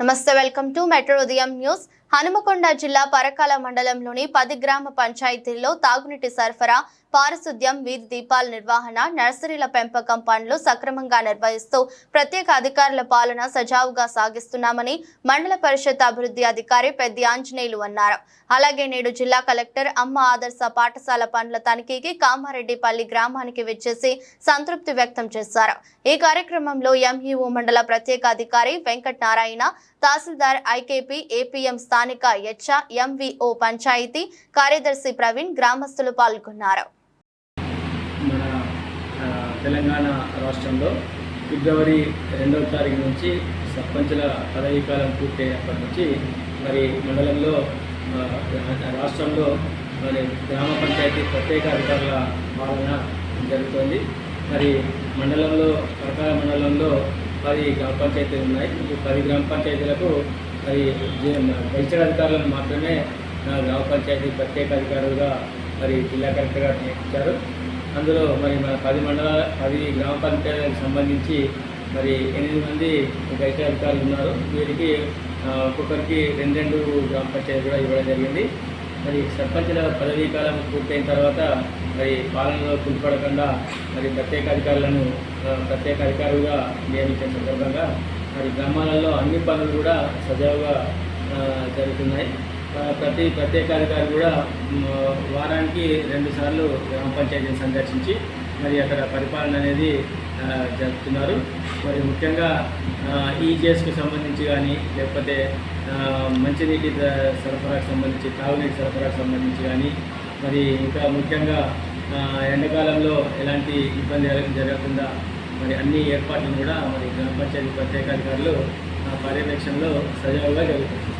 నమస్తే welcome to metro ఉదయం news Hanumakonda జిల్లా పరకాల మండలంలోని పది గ్రామ పంచాయతీల్లో తాగునీటి సరఫరా పారిశుద్ధ్యం వీధి దీపాల నిర్వహణ నర్సరీల పెంపకం పనులు సక్రమంగా నిర్వహిస్తూ ప్రత్యేక అధికారుల పాలన సజావుగా సాగిస్తున్నామని మండల పరిషత్ అభివృద్ధి అధికారి పెద్ది ఆంజనేయులు అన్నారు. అలాగే నేడు జిల్లా కలెక్టర్ అమ్మ ఆదర్శ పాఠశాల పనుల తనిఖీకి కామారెడ్డిపల్లి గ్రామానికి విచ్చేసి సంతృప్తి వ్యక్తం చేశారు. ఈ కార్యక్రమంలో ఎంఈఓ మండల ప్రత్యేక అధికారి వెంకట నారాయణ తహసీల్దార్ ఐకేపీ ఏపీఎం స్థానిక హెచ్ ఎంవిఓ పంచాయతీ కార్యదర్శి ప్రవీణ్ గ్రామస్తులు పాల్గొన్నారు. మన తెలంగాణ రాష్ట్రంలో ఫిబ్రవరి రెండవ తారీఖు నుంచి సర్పంచుల పదవీ కాలం పూర్తయినప్పటి నుంచి మరి మండలంలో రాష్ట్రంలో మరి గ్రామ పంచాయతీ ప్రత్యేక అధికారుల పాలన జరుగుతుంది. మరి మండలంలో కరకాల మండలంలో పది గ్రామ పంచాయతీలు ఉన్నాయి. ఈ పది గ్రామ పంచాయతీలకు మరి గెలిచిన అధికారులను మాత్రమే గ్రామ పంచాయతీ ప్రత్యేక అధికారులుగా మరి జిల్లా కలెక్టర్ గారు నియమించారు. అందులో మరి మన పది మండల పది గ్రామ పంచాయతీలకు సంబంధించి మరి ఎనిమిది మంది గైడ్ అధికారులు ఉన్నారు. వీరికి ఒక్కొక్కరికి రెండు రెండు గ్రామ పంచాయతీ కూడా ఇవ్వడం జరిగింది. మరి సర్పంచుల పదవీ కాలం పూర్తయిన తర్వాత మరి పాలనలో కుంటుపడకుండా మరి ప్రత్యేక అధికారులను ప్రత్యేక అధికారులుగా నియమించిన సందర్భంగా మరి గ్రామాలలో అన్ని పనులు కూడా సజావుగా జరుగుతున్నాయి. ప్రతి ప్రత్యేక అధికారి కూడా వారానికి రెండు సార్లు గ్రామ పంచాయతీని సందర్శించి మరి అక్కడ పరిపాలన అనేది జరుపుతున్నారు. మరి ముఖ్యంగా ఈజీఎస్కి సంబంధించి కానీ లేకపోతే మంచినీటి సరఫరాకు సంబంధించి తాగునీటి సరఫరాకు సంబంధించి కానీ మరి ఇంకా ముఖ్యంగా ఎండాకాలంలో ఎలాంటి ఇబ్బంది జరగకుండా మరి అన్ని ఏర్పాట్లు కూడా మరి గ్రామ పంచాయతీ ప్రత్యేకాధికారులు ఆ, పర్యవేక్షణలో సజావుగా జరుగుతుంది.